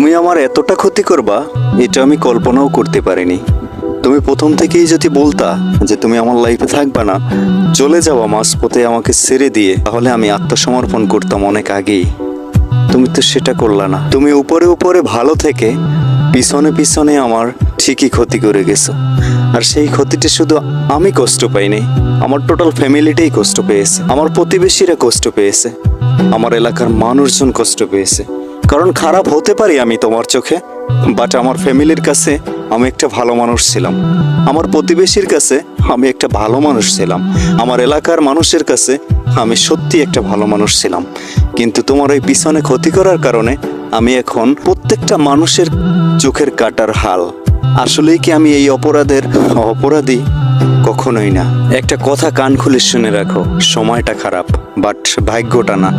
তুমি আমার এতটা ক্ষতি করবা, এটা আমি কল্পনাও করতে পারিনি। তুমি প্রথম থেকেই যদি বলতা যে তুমি আমার লাইফে থাকবে না, চলে যাওয়া মাঝপথে আমাকে ছেড়ে দিয়ে, তাহলে আমি আত্মসমর্পণ করতাম অনেক আগেই। তুমি তো সেটা করলা না। তুমি উপরে উপরে ভালো থেকে পিছনে পিছনে আমার ঠিকই ক্ষতি করে গেছো। আর সেই ক্ষতিটা শুধু আমি কষ্ট পাইনি, আমার টোটাল ফ্যামিলিটাই কষ্ট পেয়েছে, আমার প্রতিবেশীরা কষ্ট পেয়েছে, আমার এলাকার মানুষজন কষ্ট পেয়েছে। কারণ খারাপ হতে পারি আমি তোমার চোখে বাট আমার ফ্যামিলির কাছে আমি একটা ভালো মানুষ ছিলাম। আমার প্রতিবেশীর কাছে আমি একটা ভালো মানুষ ছিলাম। আমার এলাকার মানুষের কাছে আমি সত্যি একটা ভালো মানুষ ছিলাম। কিন্তু তোমার ওই পিছনে ক্ষতি করার কারণে আমি এখন প্রত্যেকটা মানুষের চোখের কাটার হাল। আসলেই কি আমি এই অপরাধের অপরাধী? কখনোই না। একটা কথা কান খুলে শুনে রাখো, সময়টা খারাপ বাট ভাগ্যটা না।